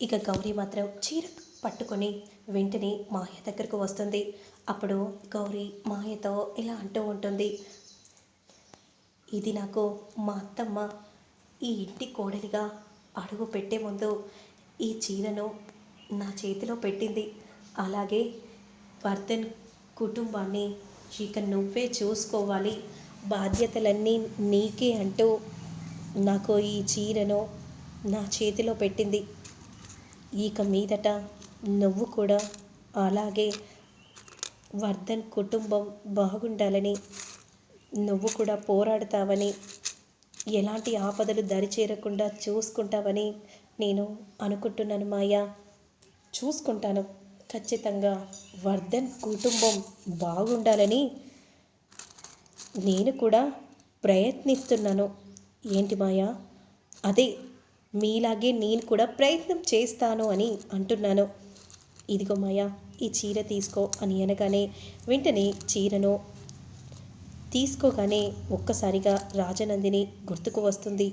ఇక గౌరీ మాత్రం చీర పట్టుకొని వెంటనే మాయ దగ్గరకు వస్తుంది. అప్పుడు గౌరీ మాయతో ఇలా అంటూ ఉంటుంది. ఇది నాకు మా అత్తమ్మ ఈ ఇంటి కోడలిగా అడుగు పెట్టే ముందు ఈ చీరను నా చేతిలో పెట్టింది. అలాగే వర్ధన్ కుటుంబాన్ని ఇక నువ్వే చూసుకోవాలి. బాధ్యతలన్నీ నీకే అంటూ నాకు ఈ చీరను నా చేతిలో పెట్టింది. ఇక మీదట నువ్వు కూడా అలాగే వర్ధన్ కుటుంబం బాగుండాలని నువ్వు కూడా పోరాడతావని ఎలాంటి ఆపదలు దరిచేరకుండా చూసుకుంటావని నేను అనుకుంటున్నాను మాయా. చూసుకుంటాను. ఖచ్చితంగా వర్ధన్ కుటుంబం బాగుండాలని నేను కూడా ప్రయత్నిస్తున్నాను. ఏంటి మాయా? అదే మీలాగే నేను కూడా ప్రయత్నం చేస్తాను అని అంటున్నాను. ఇదిగో మాయా ఈ చీర తీసుకో అని అనగానే వెంటనే చీరను తీసుకోగానే ఒక్కసారిగా రాజనందిని గుర్తుకు వస్తుంది.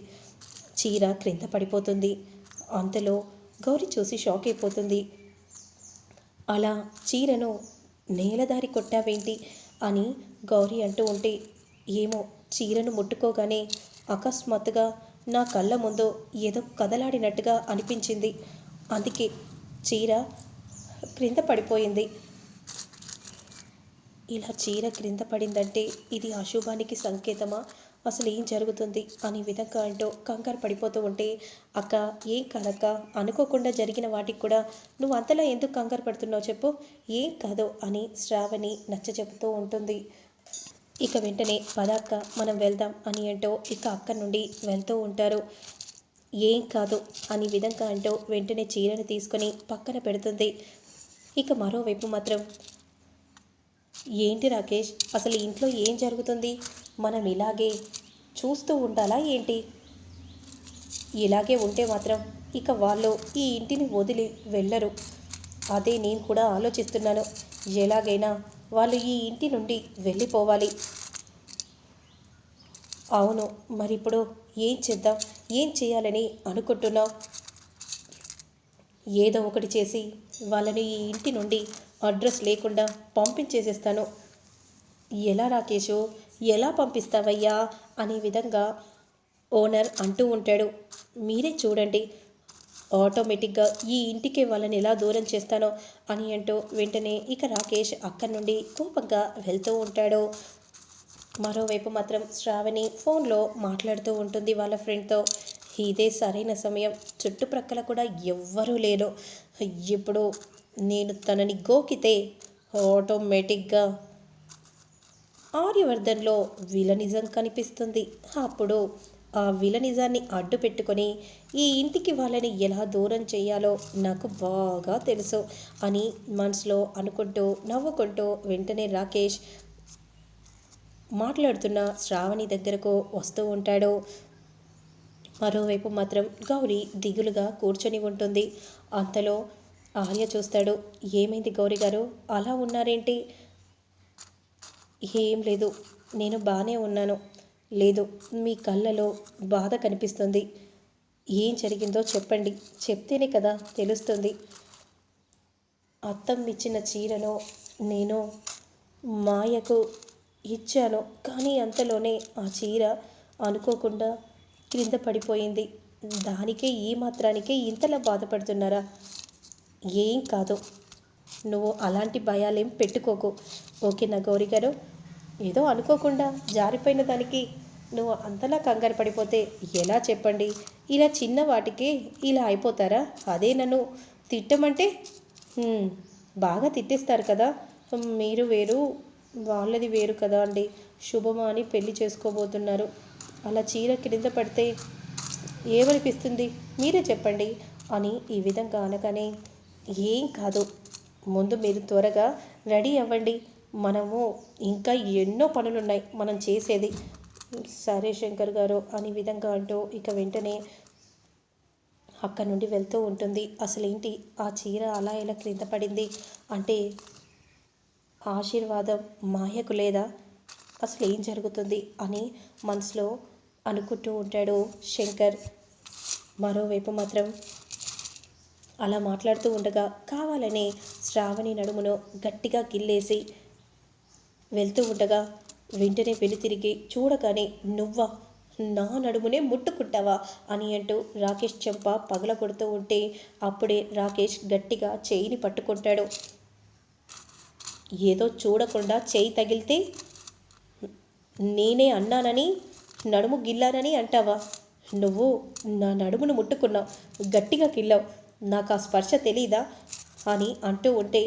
చీర క్రింద పడిపోతుంది. అంతలో గౌరి చూసి షాక్ అయిపోతుంది. అలా చీరను నేలదారి కొట్టావేంటి అని గౌరీ అంటూ ఉంటే ఏమో చీరను ముట్టుకోగానే అకస్మాత్తుగా నా కళ్ళ ముందు ఏదో కదలాడినట్టుగా అనిపించింది. అందుకే చీర క్రింద పడిపోయింది. ఇలా చీర క్రింద పడిందంటే ఇది అశుభానికి సంకేతమా? అసలు ఏం జరుగుతుంది? అనే విధంగా అంటూ కంగారు పడిపోతూ ఉంటే అక్క ఏం కాదక్క? అనుకోకుండా జరిగిన వాటికి కూడా నువ్వు అంతలా ఎందుకు కంగారు పడుతున్నావు చెప్పు. ఏం కాదు అని శ్రావణి నచ్చ చెబుతూ ఉంటుంది. ఇక వెంటనే పదాక్క మనం వెళ్దాం అని అంటూ ఇక అక్క నుండి వెళ్తూ ఉంటారు. ఏం కాదు అని విధంగా అంటూ వెంటనే చీరను తీసుకొని పక్కన పెడుతుంది. ఇక మరోవైపు మాత్రం ఏంటి రాకేష్ అసలు ఇంట్లో ఏం జరుగుతుంది? మనం ఇలాగే చూస్తూ ఉండాలా ఏంటి? ఇలాగే ఉంటే మాత్రం ఇక వాళ్ళు ఈ ఇంటిని వదిలి వెళ్ళరు. అదే నేను కూడా ఆలోచిస్తున్నాను. ఎలాగైనా వాళ్ళు ఈ ఇంటి నుండి వెళ్ళిపోవాలి. అవును మరి ఇప్పుడు ఏం చేద్దాం? ఏం చేయాలని అనుకుంటున్నావు? ఏదో ఒకటి చేసి వాళ్ళని ఈ ఇంటి నుండి అడ్రస్ లేకుండా పంపించేసేస్తాను. ఎలా రాకేషు? ఎలా పంపిస్తావయ్యా? అనే విధంగా ఓనర్ అంటూ ఉంటాడు. మీరే చూడండి. ఆటోమేటిక్గా ఈ ఇంటికి వాళ్ళని ఎలా దూరం చేస్తానో అని అంటూ వెంటనే ఇక రాకేష్ అక్కడి నుండి కోపంగా వెళ్తూ ఉంటాడు. మరోవైపు మాత్రం శ్రావణి ఫోన్లో మాట్లాడుతూ ఉంటుంది వాళ్ళ ఫ్రెండ్తో. ఇదే సరైన సమయం. చుట్టుప్రక్కల కూడా ఎవ్వరూ లేరు. ఇప్పుడు నేను తనని గోకితే ఆటోమేటిక్గా ఆర్యవర్ధన్లో విలనిజం కనిపిస్తుంది. అప్పుడు ఆ విలనిజాన్ని అడ్డు పెట్టుకొని ఈ ఇంటికి వాళ్ళని ఎలా దూరం చేయాలో నాకు బాగా తెలుసు అని మనసులో అనుకుంటూ నవ్వుకుంటూ వెంటనే రాకేష్ మాట్లాడుతున్న శ్రావణి దగ్గరకు వస్తూ ఉంటాడు. మరోవైపు మాత్రం గౌరీ దిగులుగా కూర్చొని ఉంటుంది. అంతలో ఆర్య చూస్తాడు. ఏమైంది గౌరీ గారు? అలా ఉన్నారేంటి? ఏం లేదు. నేను బాగానే ఉన్నాను. లేదు. మీ కళ్ళలో బాధ కనిపిస్తుంది. ఏం జరిగిందో చెప్పండి. చెప్తేనే కదా తెలుస్తుంది. అత్తం ఇచ్చిన చీరను నేను మాయకు ఇచ్చాను. కానీ అంతలోనే ఆ చీర అనుకోకుండా క్రింద పడిపోయింది. దానికే ఈ మాత్రానికే ఇంతలా బాధపడుతున్నారా? ఏం కాదు. నువ్వు అలాంటి భయాలేం పెట్టుకోకు. ఓకేనా గౌరీ గారు? ఏదో అనుకోకుండా జారిపోయిన దానికి నువ్వు అంతలా కంగారు పడిపోతే ఎలా చెప్పండి? ఇలా చిన్న వాటికి ఇలా అయిపోతారా? అదే నన్ను తిట్టమంటే? బాగా తిట్టేస్తారు కదా. మీరు వేరు వాళ్ళది వేరు కదా అండి. శుభమా అని పెళ్ళి చేసుకోబోతున్నారు. అలా చీర క్రింద పడితే ఏమనిపిస్తుంది? మీరే చెప్పండి అని ఈ విధంగా అనగానే ఏం కాదు. ముందు మీరు త్వరగా రెడీ అవ్వండి. మనము ఇంకా ఎన్నో పనులు ఉన్నాయి మనం చేసేది సరే శంకర్ గారు అని విధంగా అంటూ ఇక వెంటనే అక్కడి నుండి వెళ్తూ ఉంటుంది. అసలేంటి? ఆ చీర అలా ఎలా క్రింద పడింది? అంటే ఆశీర్వాదం మాయకు లేదా? అసలు ఏం జరుగుతుంది అని మనసులో అనుకుంటూ ఉంటాడు శంకర్. మరోవైపు మాత్రం అలా మాట్లాడుతూ ఉండగా కావాలనే శ్రావణి నడుమును గట్టిగా గిల్లేసి వెళ్తూ ఉండగా వెంటనే తిరిగి చూడగానే నువ్వా? నా నడుమునే ముట్టుకుంటావా? అని అంటూ రాకేష్ చెంప పగల కొడుతూ ఉంటే అప్పుడే రాకేష్ గట్టిగా చేయిని పట్టుకుంటాడు. ఏదో చూడకుండా చేయి తగిలితే నేనే అన్నానని నడుము గిల్లానని అంటావా? నువ్వు నా నడుమును ముట్టుకున్నావు గట్టిగా గిల్లావు నాకు ఆ స్పర్శ తెలీదా? అని అంటూ ఉంటే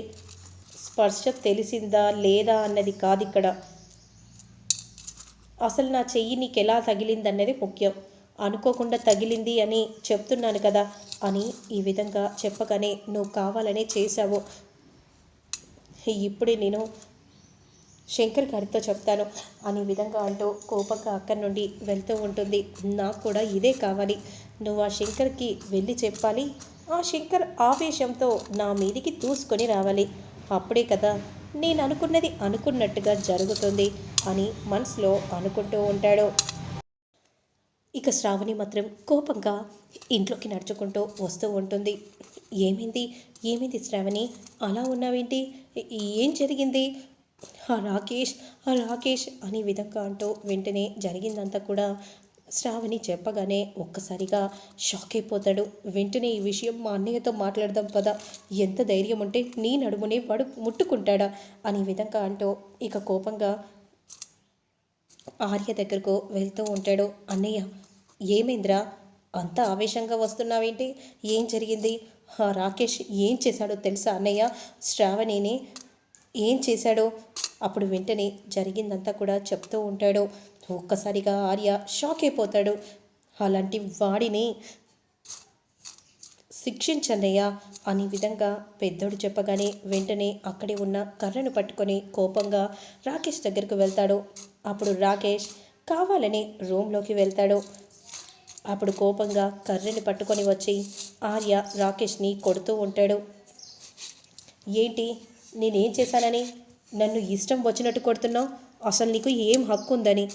స్పర్శ తెలిసిందా లేదా అన్నది కాదు ఇక్కడ. అసలు నా చెయ్యి నీకు ఎలా తగిలిందన్నది ముఖ్యం. అనుకోకుండా తగిలింది అని చెప్తున్నాను కదా అని ఈ విధంగా చెప్పగానే నువ్వు కావాలనే చేశావు. ఇప్పుడే నేను శంకర్ గారితో చెప్తాను అనే విధంగా అంటూ కోపంగా అక్కడి నుండి వెళ్తూ ఉంటుంది. నాకు కూడా ఇదే కావాలి. నువ్వు ఆ శంకర్కి వెళ్ళి చెప్పాలి. ఆ శంకర్ ఆవేశంతో నా మీదికి దూసుకొని రావాలి. అప్పుడే కదా నేను అనుకున్నది అనుకున్నట్టుగా జరుగుతుంది అని మనసులో అనుకుంటూ ఉంటాడు. ఇక శ్రావణి మాత్రం కోపంగా ఇంట్లోకి నడుచుకుంటూ వస్తూ ఉంటుంది. ఏమైంది? ఏమైంది శ్రావణి? అలా ఉన్నావేంటి? ఏం జరిగింది? ఆ రాకేష్ ఆ రాకేష్ అనే విధంగా అంటూ వెంటనే జరిగిందంతా కూడా శ్రావణి చెప్పగానే ఒక్కసారిగా షాక్ అయిపోతాడు. వెంటనే ఈ విషయం మా అన్నయ్యతో మాట్లాడదాం పదా. ఎంత ధైర్యం ఉంటే నీ నడుమునే వాడు ముట్టుకుంటాడా? అనే విధంగా అంటూ ఇక కోపంగా ఆర్య దగ్గరకు వెళ్తూ ఉంటాడు. అన్నయ్య ఏమైందిరా? అంత ఆవేశంగా వస్తున్నావేంటి? ఏం జరిగింది? రాకేష్ ఏం చేశాడో తెలుసా అన్నయ్య? శ్రావణిని ఏం చేశాడో? అప్పుడు వెంటనే జరిగిందంతా కూడా చెప్తూ ఉంటాడు. ఒక్కసారిగా ఆర్య షాక్ అయిపోతాడు. అలాంటి వాడిని శిక్షించన్నయ్య అనే విధంగా పెద్దోడు చెప్పగానే వెంటనే అక్కడే ఉన్న కర్రను పట్టుకొని కోపంగా రాకేష్ దగ్గరకు వెళ్తాడు. అప్పుడు రాకేష్ కావాలని రూమ్లోకి వెళ్తాడు. అప్పుడు కోపంగా కర్రని పట్టుకొని వచ్చి ఆర్య రాకేష్ని కొడుతూ ఉంటాడు. ఏంటి? నేనేం చేశానని? నన్ను ఇష్టం వచ్చినట్టు కొడుతున్నావు? అసలు నీకు ఏం హక్కు ఉందని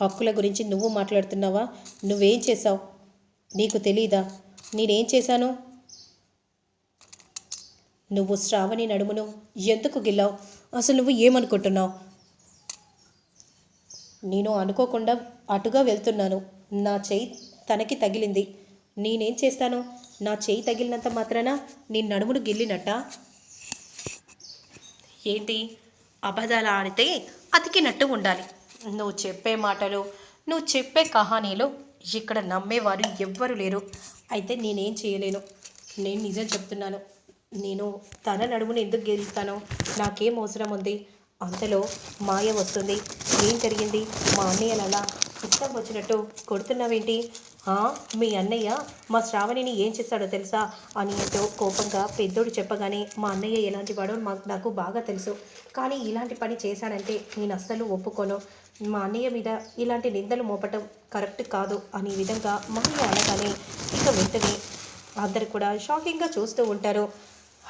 హక్కుల గురించి నువ్వు మాట్లాడుతున్నావా? నువ్వేం చేశావు? నీకు తెలీదా? నేనేం చేశాను? నువ్వు శ్రావణి నడుమును ఎందుకు గిల్లావు? అసలు నువ్వు ఏమనుకుంటున్నావు? నేను అనుకోకుండా అటుగా వెళ్తున్నాను. నా చెయ్యి తనకి తగిలింది. నేనేం చేస్తాను? నా చెయ్యి తగిలినంత మాత్రాన నీ నడుమును గిల్లినట్ట? ఏంటి? అబద్ధాలు ఆడితే అతికినట్టు ఉండాలి. నువ్వు చెప్పే మాటలు నువ్వు చెప్పే కహానీలు ఇక్కడ నమ్మేవారు ఎవ్వరు లేరు. అయితే నేనేం చేయలేను. నేను నిజం చెప్తున్నాను. నేను తన నడుమును ఎందుకు గెలుస్తాను నాకేం అవసరం ఉంది. అంతలో మాయ వస్తుంది. ఏం జరిగింది? మా అన్నయ్యలలా అలా ఇష్టం వచ్చినట్టు కొడుతున్నావేంటి? మీ అన్నయ్య మా శ్రావణిని ఏం చేశాడో తెలుసా? అని ఏంటో కోపంగా పెద్దోడు చెప్పగానే మా అన్నయ్య ఎలాంటి వాడో మాకు నాకు బాగా తెలుసు. కానీ ఇలాంటి పని చేశాడంటే నేను అస్సలు ఒప్పుకోను. మా అన్నయ్య మీద ఇలాంటి నిందలు మోపటం కరెక్ట్ కాదు అనే విధంగా మహిళ అనగానే ఇక వెంటనే అందరు కూడా షాకింగ్గా చూస్తూ ఉంటారు.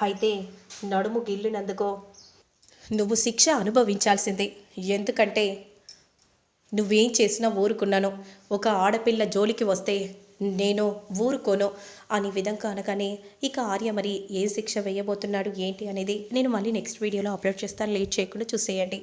అయితే నడుము గిల్లునందుకో నువ్వు శిక్ష అనుభవించాల్సిందే. ఎందుకంటే నువ్వేం చేసినా ఊరుకున్నాను. ఒక ఆడపిల్ల జోలికి వస్తే నేను ఊరుకోను అనే విధంగా అనగానే ఇక ఆర్య మరి ఏ శిక్ష వేయబోతున్నాడు ఏంటి అనేది నేను మళ్ళీ నెక్స్ట్ వీడియోలో అప్లోడ్ చేస్తాను. లేట్ చేయకుండా చూసేయండి.